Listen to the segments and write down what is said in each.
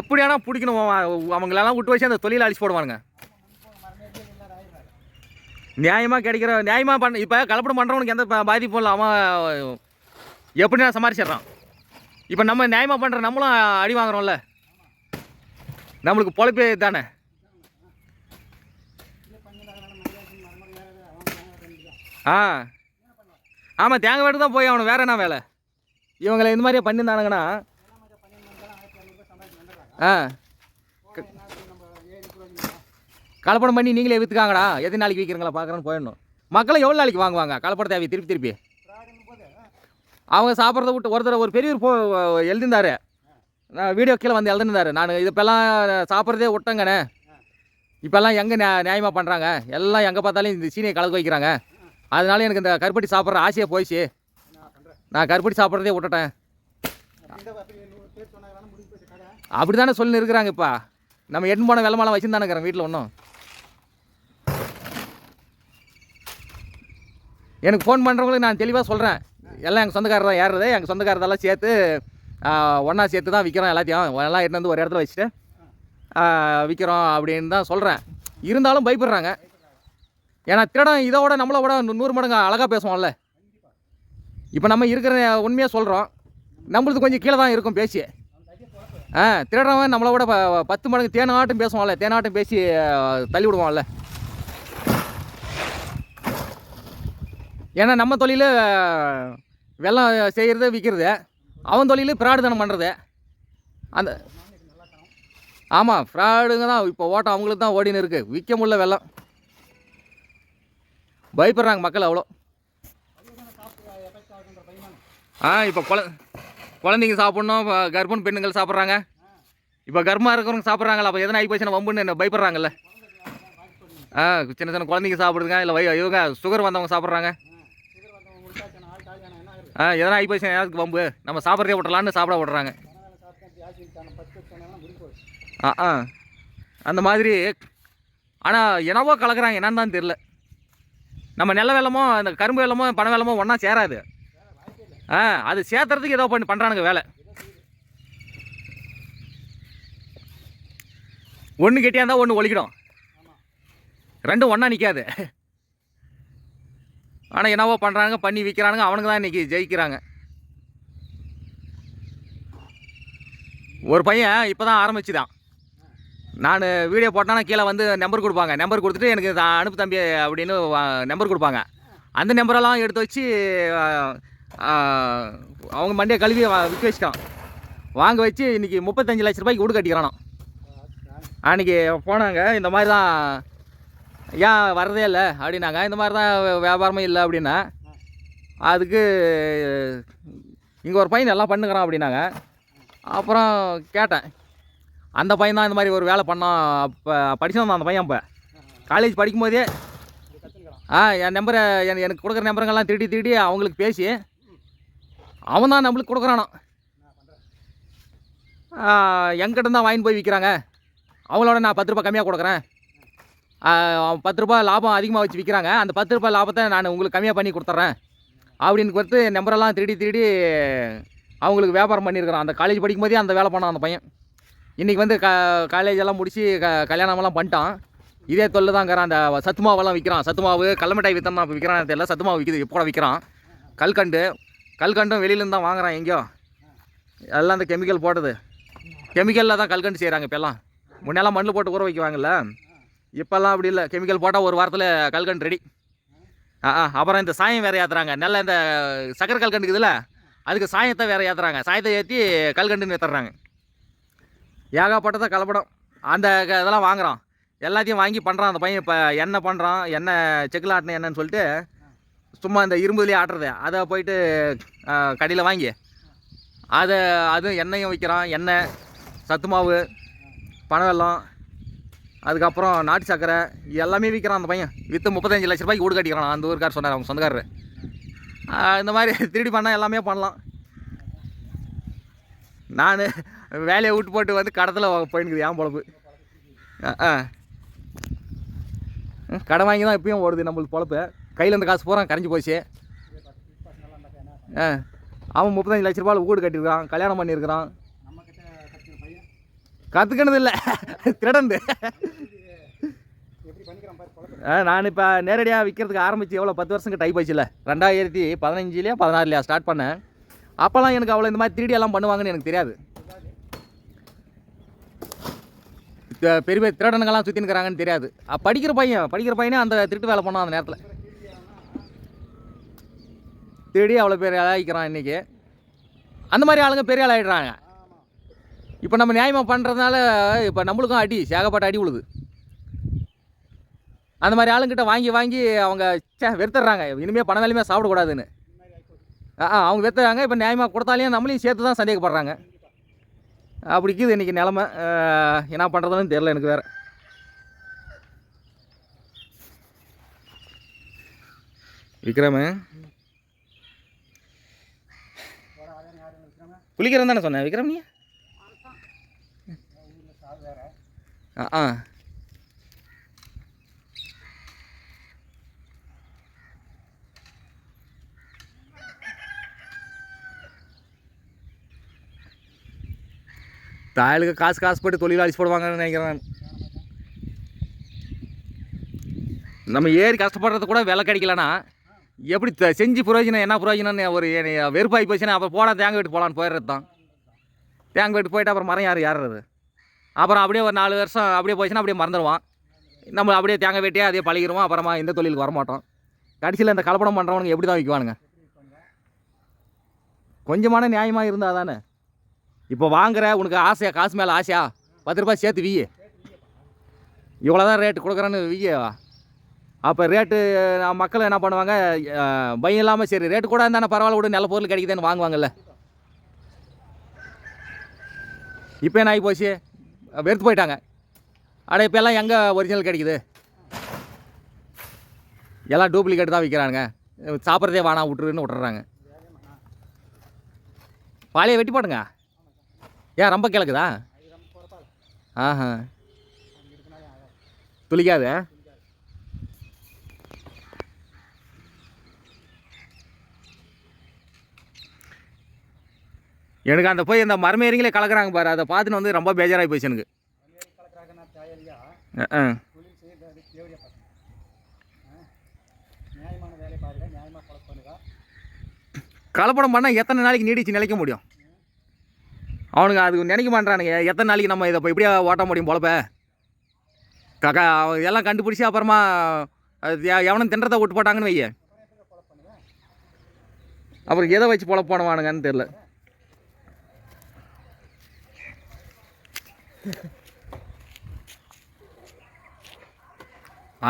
எப்படியானா பிடிக்கணும். அவங்களெல்லாம் விட்டு வச்சு அந்த தொழிலை அழிச்சு போடுவானுங்க. நியாயமாக கிடைக்கிற நியாயமாக பண்ண இப்போ கலப்படம் பண்ணுறவனுக்கு எந்த பாதிப்பும் இல்லை. அவன் எப்படி நான் சமாளிச்சிடுறான் இப்போ நம்ம நியாயமாக பண்ணுற நம்மளும் அடி வாங்குறோம்ல. நம்மளுக்கு பொழைப்பே தானே ஆ. ஆமாம் தேங்காய் வெட்டு தான் போய் அவனு வேறு என்ன வேலை? இவங்களை இந்த மாதிரியே பண்ணியிருந்தானுங்கன்னா ஆ. கலப்படம் பண்ணி நீங்களே விற்றுக்காங்கடா எத்தனை நாளைக்கு விற்கிறீங்களா பார்க்குறேன்னு போயிடணும். மக்களை எவ்வளோ நாளைக்கு வாங்குவாங்க? கலப்பட தேவை திருப்பி திருப்பி. அவங்க சாப்பிட்றத விட்டு ஒருத்தர் ஒரு பெரியவர் போ எழுதிருந்தார். நான் வீடியோ கீழே வந்து எழுதிருந்தார். நான் இப்போல்லாம் சாப்பிட்றதே விட்டங்கண்ணே இப்போல்லாம் எங்கே நியா நியாயமாக பண்ணுறாங்க எல்லாம் எங்கே பார்த்தாலும் இந்த சீனியை கலக்க வைக்கிறாங்க. அதனால எனக்கு இந்த கருப்பட்டி சாப்பிட்ற ஆசையாக போயிடுச்சு. நான் கருப்பட்டி சாப்பிட்றதே விட்டுட்டேன் அப்படி தானே சொல்லி இருக்கிறாங்கப்பா நம்ம எட்டு போன வெள்ளமெல்லாம் வச்சுருந்தானே இருக்கிறேன் வீட்டில் ஒன்றும். எனக்கு ஃபோன் பண்ணுறவங்களுக்கு நான் தெளிவாக சொல்கிறேன் எல்லாம் எங்கள் சொந்தக்காரர் தான் ஏறுறது எங்கள் சொந்தக்காரதெல்லாம் சேர்த்து ஒன்றா சேர்த்து தான் விற்கிறோம் எல்லாத்தையும். எல்லாம் எடுத்து வந்து ஒரு இடத்துல வச்சுட்டு விற்கிறோம் அப்படின்னு தான் சொல்கிறேன் இருந்தாலும் பயப்படுறாங்க. ஏன்னா திருடம் இதோட நம்மளை விட நூறு மடங்கு அழகாக பேசுவோம்ல. இப்போ நம்ம இருக்கிற உண்மையாக சொல்கிறோம் நம்மளுக்கு கொஞ்சம் கீழே தான் இருக்கும் பேசி ஆ திருடுறவன் நம்மளை விட ப- பத்து மடங்கு தேனாட்டம் பேசுவான்ல தேனாட்டம் பேசி தள்ளி விடுவான்ல. ஏன்னா நம்ம தொழில் வெள்ளம் செய்கிறது விற்கிறது அவன் தொழில் பிராடுதனம் பண்ணுறது அந்த ஆமாம் ஃப்ராடுங்க தான் இப்போ ஓட்டம் அவங்களுக்கு தான் ஓடின்னு இருக்குது விற்க முடியல வெள்ளம். பயப்படுறாங்க மக்கள் அவ்வளோ. ஆ இப்போ குழ குழந்தைங்க சாப்பிட்ணும் இப்போ பெண்ணுங்கள் சாப்பிட்றாங்க. இப்போ கர்ப்பமாக இருக்கிறவங்க சாப்பிட்றாங்களா? அப்போ எதனா ஆகி போச்சுன்னா வம்புன்னு என்ன பயப்படுறாங்கல்ல? ஆ சின்ன சின்ன குழந்தைங்க சாப்பிடுதுங்க இல்லை வை இவங்க சுகர் வந்தவங்க சாப்பிட்றாங்க. ஆ எதனா ஆகி போச்சுன்னா யாருக்கு வம்பு? நம்ம சாப்பிட்றதே விட்றலான்னு சாப்பிட விட்றாங்க ஆ ஆ. அந்த மாதிரி ஆனால் என்னவோ கலக்குறாங்க என்னன்னு தான் தெரில நம்ம நெல்ல வெள்ளமோ அந்த கரும்பு வெள்ளமோ பனை வெள்ளமோ ஒன்றா சேராது. ஆ அது சேர்த்துறதுக்கு ஏதோ பண்ணி பண்ணுறானுங்க வேலை. ஒன்று கெட்டியாக இருந்தால் ஒன்று ஒழிக்கிடும் ரெண்டும் ஒன்றா நிற்காது ஆனால் என்னவோ பண்ணுறாங்க பண்ணி விற்கிறானுங்க அவனுங்க தான் இன்றைக்கி ஜெயிக்கிறாங்க. ஒரு பையன் இப்போ தான் ஆரம்பிச்சுதான். நான் வீடியோ போட்டானா கீழே வந்து நம்பர் கொடுப்பாங்க. நம்பர் கொடுத்துட்டு எனக்கு அனுப்பு தம்பி அப்படின்னு நம்பர் கொடுப்பாங்க. அந்த நம்பரெல்லாம் எடுத்து வச்சு அவங்க மண்டியை கழுவி விற்க வச்சுட்டான். வாங்க வச்சு இன்றைக்கி முப்பத்தஞ்சு லட்ச ரூபாய்க்கு வீடு கட்டிக்கிறானோ. அன்றைக்கி போனாங்க இந்த மாதிரி தான் ஏன் வர்றதே இல்லை அப்படின்னாங்க. இந்த மாதிரி தான் வியாபாரமே இல்லை அப்படின்னா அதுக்கு இங்கே ஒரு பையன் எல்லாம் பண்ணுக்கிறான் அப்படின்னாங்க. அப்புறம் கேட்டேன் அந்த பையன் தான் இந்த மாதிரி ஒரு வேலை பண்ணான் அப்போ படித்தான் அந்த பையன் இப்போ காலேஜ் படிக்கும்போதே ஆ என் நம்பரை எனக்கு கொடுக்குற நம்பருங்கெல்லாம் திருடி திருடி அவங்களுக்கு பேசி அவன் தான் நம்மளுக்கு கொடுக்குறானா எங்கிட்ட தான் வாங்கிட்டு போய் விற்கிறாங்க. அவங்களோட நான் பத்து ரூபாய் கம்மியாக கொடுக்குறேன். பத்து ரூபாய் லாபம் அதிகமாக வச்சு விற்கிறாங்க. அந்த பத்து ரூபாய் லாபத்தை நான் உங்களுக்கு கம்மியாக பண்ணி கொடுத்துட்றேன். அப்படின்னு கொடுத்து நம்பரெல்லாம் திருடி திருடி அவங்களுக்கு வியாபாரம் பண்ணியிருக்கிறான். அந்த காலேஜ் படிக்கும்போதே அந்த வேலை பண்ணான் அந்த பையன். இன்றைக்கி வந்து க காலேஜெல்லாம் முடித்து க கல்யாணமெல்லாம் பண்ணிட்டான். இதே தொல்லை தாங்கிறான் அந்த சத்துமாவெல்லாம் விற்கிறான். சத்துமாவு கல்லமிட்டாய் கடல மிட்டாய் விற்கிறான் தெரியல. சத்துமாவு விற்கிது இப்போ விற்கிறான். கல்கண்டு கல்கண்டும் வெளியிலேருந்து தான் வாங்குறான் எங்கேயோ. எல்லாம் அந்த கெமிக்கல் போட்டது. கெமிக்கலில் தான் கல்கண்டு செய்கிறாங்க இப்போல்லாம் முன்னெல்லாம் மண்ணில் போட்டு ஊற வைக்குவாங்கல்ல. இப்போல்லாம் அப்படி இல்லை. கெமிக்கல் போட்டால் ஒரு வாரத்தில் கல்கண்டு ரெடி ஆ அப்புறம் இந்த சாயம் வேறு ஏற்றுறாங்க நல்ல இந்த சக்கரை கல்கண்டுக்கு இதில் அதுக்கு சாயத்தை வேறு ஏற்றுறாங்க சாயத்தை ஏற்றி கல்கண்டுன்னு ஏற்றுறாங்க ஏகாப்பட்டதை கலப்படம். அந்த க- இதெல்லாம் வாங்குகிறான் எல்லாத்தையும் வாங்கி பண்ணுறான் அந்த பையன். இப்போ எண்ணெய் பண்ணுறான் எண்ணெய் செக்கில் ஆட்டின என்னன்னு சொல்லிட்டு சும்மா இந்த இரும்புலேயே ஆட்டுறது. அதை போயிட்டு கடையில் வாங்கி அதை அதுவும் எண்ணெயும் விற்கிறான் எண்ணெய் சத்து மாவு பனை அதுக்கப்புறம் நாட்டு சக்கரை எல்லாமே விற்கிறான் அந்த பையன். விற்று முப்பத்தஞ்சு லட்ச ரூபாய்க்கு வீடு கட்டிக்கிறான். அந்த ஊருக்கார் சொன்னார் அவங்க சொந்தக்காரர். இந்த மாதிரி திருடி பண்ணால் எல்லாமே பண்ணலாம். நான் வேலையை விட்டு போட்டு வந்து கடத்தில் போயினுக்குது ஏன் பொழப்பு? ஆ கடன் வாங்கி தான் இப்பயும் ஓடுது நம்மளுக்கு பொழப்பு. கையில் இருந்த காசு பூரா கரைஞ்சி போச்சு. ஆ. அவன் முப்பத்தஞ்சு லட்ச ரூபாயில் வீடு கட்டியிருக்கிறான் கல்யாணம் பண்ணியிருக்கிறான். கற்றுக்கினது இல்லை. திருடந்து ஆ, நான் இப்போ நேரடியாக விற்கிறதுக்கு ஆரம்பித்து எவ்வளோ பத்து வருஷம் டைப் ஆச்சுல ரெண்டாயிரத்தி பதினஞ்சுலேயே பதினாறுலையா ஸ்டார்ட் பண்ணேன். அப்போல்லாம் எனக்கு அவ்வளோ இந்த மாதிரி திருடி எல்லாம் பண்ணுவாங்கன்னு எனக்கு தெரியாது. பெரிய பெரிய திருடனுங்கெல்லாம் சுற்றி தெரியாது. படிக்கிற பையன் படிக்கிற பையனே அந்த திருட்டு வேலை பண்ணான் அந்த நேரத்தில். தேடி அவ்வளோ பேர் ஆளாகிக்கிறான் இன்றைக்கி அந்த மாதிரி ஆளுங்க பெரிய ஆளாகிடுறாங்க இப்போ நம்ம நியாயமாக பண்ணுறதுனால இப்போ நம்மளுக்கும் அடி சேகப்பட்ட அடி உழுது. அந்த மாதிரி ஆளுங்கிட்ட வாங்கி வாங்கி அவங்க சே வெறுத்துறாங்க இனிமேல் பணம் வேலையுமே சாப்பிடக்கூடாதுன்னு ஆ அவங்க வெத்துறாங்க இப்போ நியாயமாக கொடுத்தாலையும் நம்மளையும் சேர்த்து தான் சந்தேகப்படுறாங்க. அப்படி இருக்குது இன்றைக்கி நிலமை. என்ன பண்ணுறதுன்னு தெரில எனக்கு வேறு. விக்ரமு குளிக்கிறேன் தானே சொன்னேன் விக்ரம் நீ? ஆ ஆ. தாயலுக்கு காசு காசு போட்டு தொழில் அழிச்சு போடுவாங்கன்னு நினைக்கிறேன். நம்ம ஏறி கஷ்டப்படுறது கூட விலை கிடைக்கலனா எப்படி செஞ்சு புரோஜனம் என்ன புரோஜனம்னு ஒரு வெறுப்பாகி போச்சுன்னா அப்போ போடா தேங்காய் வீட்டு போகலான்னு போயிடுறது தான். தேங்காய் வீட்டு போயிட்டு அப்புறம் மரம் யார் ஏறுறது அப்புறம் அப்படியே ஒரு நாலு வருஷம் அப்படியே போச்சுன்னா அப்படியே மறந்துடுவான். நம்ம அப்படியே தேங்காய் வெட்டியே அதே பழகிடுவோம் அப்புறமா இந்த தொழிலுக்கு வரமாட்டோம். கடைசியில் இந்த கலப்படம் பண்ணுறவனுங்க எப்படி தான் விற்குவானுங்க கொஞ்சமான நியாயமாக இருந்தால் தானே. இப்போ வாங்குற உனக்கு ஆசையா காசு மேலே ஆசையா? பத்து ரூபாய் சேர்த்து வீ இவ்வளோ தான் ரேட்டு கொடுக்குறேன்னு வீய அப்போ ரேட்டு மக்கள் என்ன பண்ணுவாங்க பயம் இல்லாமல் சரி ரேட்டு கூட இருந்தானே பரவாயில்ல விட நல்ல பொருள் கிடைக்குதுன்னு வாங்குவாங்கல்ல. இப்போ என்ன ஆகி போச்சு? வெறுத்து போயிட்டாங்க. அட இப்போ எல்லாம் எங்கே ஒரிஜினல் கிடைக்குது? எல்லாம் டூப்ளிகேட் தான் விற்கிறானுங்க சாப்பிட்றதே வேணாம் விட்டுருன்னு விட்டுறாங்க. பாலையை வெட்டி போடுங்க. ஏன் ரொம்ப கிழக்குதா? ஆஹா. துளிக்காது எனக்கு அந்த போய் இந்த மரமேறிங்களே கலக்குறாங்க பாரு. அதை பார்த்துன்னு வந்து ரொம்ப பேஜாராகி போச்சு எனக்கு. கலப்படம் பண்ணால் எத்தனை நாளைக்கு நீடிச்சு நிலைக்க முடியும்? அவனுங்க அது நினைக்க மாட்டானுங்க எத்தனை நாளைக்கு நம்ம இதை இப்போ இப்படியே ஓட்ட முடியும் பொழப்ப? கக்கா அவன் எல்லாம் கண்டுபிடிச்சி அப்புறமா எவனும் தின்றதை விட்டு போட்டாங்கன்னு வைய அப்புறம் எதை வச்சு பொழப்பு பண்ணுவானுங்கன்னு தெரில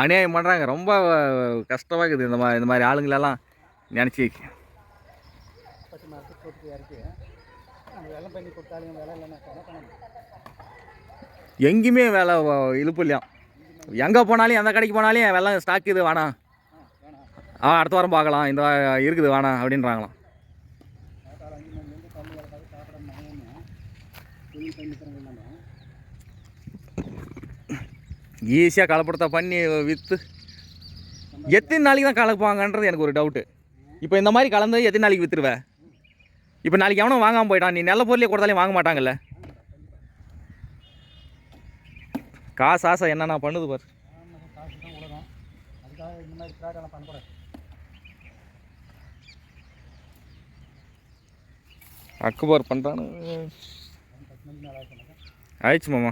அநியாயம் பண்ணுறாங்க ரொம்ப கஷ்டமாக இருக்குது இந்த மாதிரி இந்த மாதிரி ஆளுங்களெல்லாம் நினச்சி. எங்கேயுமே வேலை இழுப்பு இல்லையா? எங்கே போனாலும் எந்த கடைக்கு போனாலும் வெள்ளம் ஸ்டாக் இது வேணாம். ஆ அடுத்த வாரம் பார்க்கலாம். இந்த இருக்குது வேணாம் அப்படின்றாங்களாம். ஈஸியாக கலப்படத்தை பண்ணி விற்று எத்தனை நாளைக்கு தான் கலப்பாங்கன்றது எனக்கு ஒரு டவுட்டு இப்போ இந்த மாதிரி கலந்து எத்தனை நாளைக்கு விற்றுருவேன் இப்போ நாளைக்கு எவனும் வாங்காமல் போயிட்டான் நீ நல்ல பொருளே கொடுத்தாலே வாங்க மாட்டாங்கல்ல? காசு ஆசை என்னென்ன பண்ணுது பாரு. அக்குபார் பண்ணுறான்னு ஆயிடுச்சு மாமா.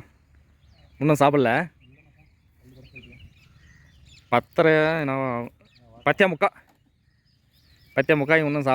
இன்னும் சாப்பிடல? பத்தரை என்ன பத்தியா முக்கா. பத்தியா முக்காய் இன்னும்